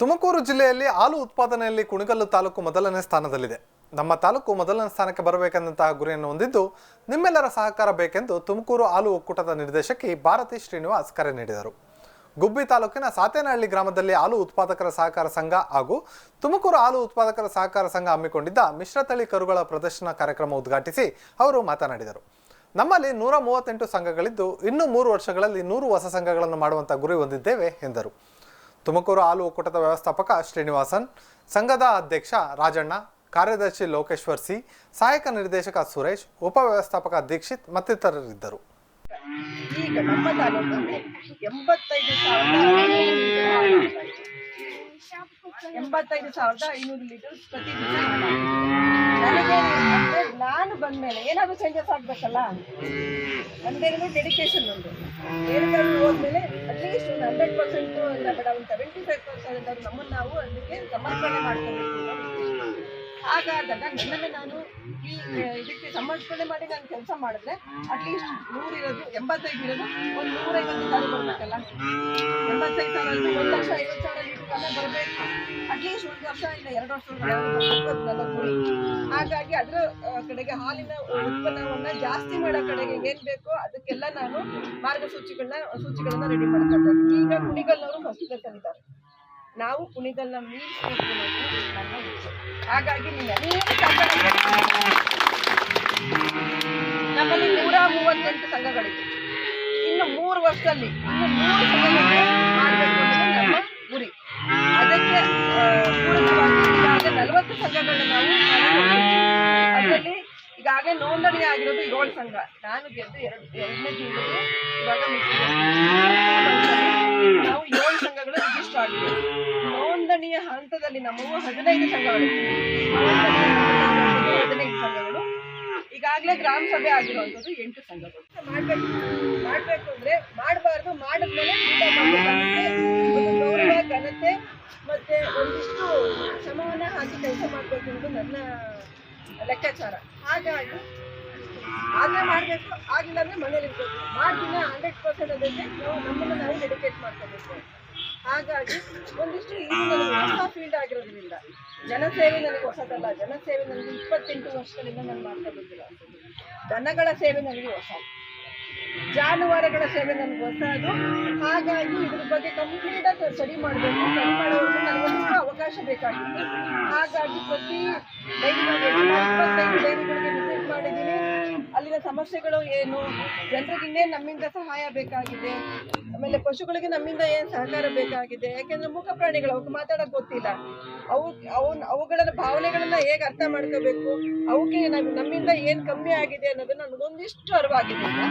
ತುಮಕೂರು ಜಿಲ್ಲೆಯಲ್ಲಿ ಹಾಲು ಉತ್ಪಾದನೆಯಲ್ಲಿ ಕುಣಿಗಲ್ಲು ತಾಲೂಕು ಮೊದಲನೇ ಸ್ಥಾನದಲ್ಲಿದೆ. ನಮ್ಮ ತಾಲೂಕು ಮೊದಲನೇ ಸ್ಥಾನಕ್ಕೆ ಬರಬೇಕೆಂದಂತಹ ಗುರಿಯನ್ನು ಹೊಂದಿದ್ದು ನಿಮ್ಮೆಲ್ಲರ ಸಹಕಾರ ಬೇಕೆಂದು ತುಮಕೂರು ಹಾಲು ಒಕ್ಕೂಟದ ನಿರ್ದೇಶಕಿ ಭಾರತಿ ಶ್ರೀನಿವಾಸ್ ಕರೆ ನೀಡಿದರು. ಗುಬ್ಬಿ ತಾಲೂಕಿನ ಸಾತೇನಹಳ್ಳಿ ಗ್ರಾಮದಲ್ಲಿ ಹಾಲು ಉತ್ಪಾದಕರ ಸಹಕಾರ ಸಂಘ ಹಾಗೂ ತುಮಕೂರು ಹಾಲು ಉತ್ಪಾದಕರ ಸಹಕಾರ ಸಂಘ ಹಮ್ಮಿಕೊಂಡಿದ್ದ ಮಿಶ್ರತಳಿ ಕರುಗಳ ಪ್ರದರ್ಶನ ಕಾರ್ಯಕ್ರಮ ಉದ್ಘಾಟಿಸಿ ಅವರು ಮಾತನಾಡಿದರು. ನಮ್ಮಲ್ಲಿ ನೂರ ಮೂವತ್ತೆಂಟು ಸಂಘಗಳಿದ್ದು ಇನ್ನೂ ಮೂರು ವರ್ಷಗಳಲ್ಲಿ ನೂರು ಹೊಸ ಸಂಘಗಳನ್ನು ಮಾಡುವಂಥ ಗುರಿ ಹೊಂದಿದ್ದೇವೆ ಎಂದರು. ತುಮಕೂರು ಹಾಲು ಒಕ್ಕೂಟದ ವ್ಯವಸ್ಥಾಪಕ ಶ್ರೀನಿವಾಸನ್, ಸಂಘದ ಅಧ್ಯಕ್ಷ ರಾಜಣ್ಣ, ಕಾರ್ಯದರ್ಶಿ ಲೋಕೇಶ್ವರ್ ಸಿ, ಸಹಾಯಕ ನಿರ್ದೇಶಕ ಸುರೇಶ್ ಉಪವ್ಯವಸ್ಥಾಪಕ ದೀಕ್ಷಿತ್ ಮತ್ತಿತರರಿದ್ದರು. ಈಗ ನಮ್ಮ ತಾಲೂಕಲ್ಲಿ ಎಂಬತ್ತೈದು ಸಾವಿರದ ಎಂಬತ್ತೈದು ಸಾವಿರದ ಐನೂರು ಲೀಟರ್ ಪ್ರತಿ ನಾನು ಬಂದ್ಮೇಲೆ ಏನಾದ್ರೂ ಚೇಂಜಸ್ ಆಗ್ಬೇಕಲ್ಲ? ನಂದೇನು ಡೆಡಿಕೇಶನ್ ಒಂದು ಬೇರೆ ಹೋದ್ಮೇಲೆ ಅಟ್ಲೀಸ್ಟ್ ಒಂದು ಹಂಡ್ರೆಡ್ ಪರ್ಸೆಂಟ್ ಇಲ್ಲ ಒಂದು ಸೆವೆಂಟಿ ಫೈವ್ ಪರ್ಸೆಂಟ್ ಅವ್ರು ನಮ್ಮನ್ನು ನಾವು ಅದಕ್ಕೆ ಸಮರ್ಪಣೆ ಮಾಡ್ಕೋಬೇಕು ಹಾಗಾದಾಗ ನನ್ನನ್ನು ನಾನು ಇದಕ್ಕೆ ಸಮರ್ಪಣೆ ಮಾಡಿ ನಾನು ಕೆಲಸ ಮಾಡಿದ್ರೆ ಅಟ್ಲೀಸ್ಟ್ ನೂರಿರೋದು ಎಂಬತ್ತೈದು ಇರೋದು ಒಂದು ನೂರೈವತ್ತು ಸಾವಿರ ಬರಬೇಕಲ್ಲ? ಎಂಬತ್ತೈದು ಸಾವಿರ ಒಂದು ಲಕ್ಷ ಐವತ್ತು ಸಾವಿರ ಲೀಟರ್ ಬರಬೇಕು. ಅಟ್ಲೀಸ್ಟ್ ಒಂದು ವರ್ಷ ಇಲ್ಲ, ಎರಡು ವರ್ಷ ಹಾಗಾಗಿ ಅದರ ಕಡೆಗೆ ಹಾಲಿನ ಉತ್ಪನ್ನವನ್ನ ಜಾಸ್ತಿ ಮಾಡೋ ಕಡೆಗೆ ಏನ್ ಬೇಕೋ ಅದಕ್ಕೆಲ್ಲ ನಾನು ಮಾರ್ಗಸೂಚಿಗಳನ್ನ, ಸೂಚಿಗಳನ್ನ ರೆಡಿ ಮಾಡ್ಕೊಂಡೆ ಈಗ ಕುಣಿಗಲ್ನವರು ಫಸ್ಟ್ ತಂದಿದ್ದಾರೆ ನಾವು ಕುಣಿಗಲ್ನ ಮೀರಿಸಬೇಕು ಹಾಗಾಗಿ ನಮ್ಮಲ್ಲಿ ನೂರ ಮೂವತ್ತೆಂಟು ಸಂಘಗಳಿವೆ ಇನ್ನು ಮೂರು ವರ್ಷದಲ್ಲಿ, ಇನ್ನು ಮೂರು ಸಂಘಗಳನ್ನು ಮಾಡಬೇಕು ಅನ್ನೋದು ನಮ್ಮ ಗುರಿ ಅದಕ್ಕೆ ಆ, ಪೂರಕವಾಗಿ ಈಗಾಗಲೇ ನಲವತ್ತು ಸಂಘಗಳನ್ನ ನಾವು. ಅದರಲ್ಲಿ ಈಗಾಗಲೇ ನೋಂದಣಿ ಆಗಿರೋದು ಏಳು ಸಂಘ. ನಾನು ಗೆದ್ದು ಎರಡು ಎರಡನೇ ತಿಂಗಳು ಇವಾಗ ನಾವು ಏಳು ಸಂಘಗಳು ರಿಜಿಸ್ಟರ್ ಆಗಿದೆ ನೋಂದಣಿಯ ಹಂತದಲ್ಲಿ ನಮ್ಮವು ಹದಿನೈದು ಸಂಘಗಳು. ಹದಿನೈದು ಸಂಘಗಳು. ಈಗಾಗಲೇ ಗ್ರಾಮ ಸಭೆ ಆಗಿರುವಂಥದ್ದು ಎಂಟು ಸಂಘಗಳು. ಮಾಡಬೇಕು. ಮಾಡಬೇಕು ಅಂದ್ರೆ ಹಾಕಿ ಕೆಲಸ ಮಾಡ್ಬೇಕು ಅನ್ನೋದು ನನ್ನ ಲೆಕ್ಕಾಚಾರ. ಹಾಗಾಗಿ ಆದ್ರೆ ಮಾಡ್ಬೇಕು, ಆಗಿಲ್ಲ ಅಂದರೆ ಮನೇಲಿ ಇರ್ಬೇಕು. ಮಾಡ್ತೀನ ಹಂಡ್ರೆಡ್ ಪರ್ಸೆಂಟ್ ಅದಕ್ಕೆ ನಾವು ನಮ್ಮನ್ನು ನಾವು ಡೆಡಿಕೇಟ್ ಮಾಡ್ಕೋಬೇಕು. ಹಾಗಾಗಿ ಒಂದಿಷ್ಟು ಇದು ನನಗೆ ಹೊಸ ಫೀಲ್ಡ್ ಆಗಿರೋದ್ರಿಂದ ಜನಸೇವೆ ನನಗೆ ಹೊಸದಲ್ಲ. ಜನಸೇವೆ ನನಗೆ ಇಪ್ಪತ್ತೆಂಟು ವರ್ಷಗಳಿಂದ ನಾನು ಮಾಡ್ತಾ ದನಗಳ ಸೇವೆ ನನಗೆ ಹೊಸ. ಜಾನುವಾರುಗಳ ಸೇವೆ ನನಗೆ ಹೊಸದು. ಹಾಗಾಗಿ ಇದ್ರ ಬಗ್ಗೆ ಕಂಪ್ಲೀಟ್ ಆಗಿ ಸ್ಟಡಿ ಮಾಡಬೇಕು. ಸ್ಟಡಿ ಮಾಡೋವರೆಗೂ ನನಗೊಂದು ಅವಕಾಶ ಹಾಗಾಗಿ ಪ್ರತಿ ಮಾಡಿದ್ದೀನಿ. ಅಲ್ಲಿನ ಸಮಸ್ಯೆಗಳು ಏನು? ಜನರಿಗೆ ಇನ್ನೇನು ನಮ್ಮಿಂದ ಸಹಾಯ ಬೇಕಾಗಿದೆ? ಆಮೇಲೆ ಪಶುಗಳಿಗೆ ನಮ್ಮಿಂದ ಏನು ಸಹಕಾರ ಬೇಕಾಗಿದೆ? ಯಾಕೆಂದ್ರೆ ಮೂಕ ಪ್ರಾಣಿಗಳು ಅವಕ್ಕೆ ಮಾತಾಡಕ್ ಗೊತ್ತಿಲ್ಲ. ಅವು ಅವು ಅವುಗಳ ಭಾವನೆಗಳನ್ನ ಹೇಗೆ ಅರ್ಥ ಮಾಡ್ಕೋಬೇಕು? ಅವಕ್ಕೆ ನಮ್ಮಿಂದ ಏನು ಕಮ್ಮಿ ಆಗಿದೆ ಅನ್ನೋದನ್ನ ನನಗೊಂದಿಷ್ಟು ಅರಿವಾಗಿದೆ.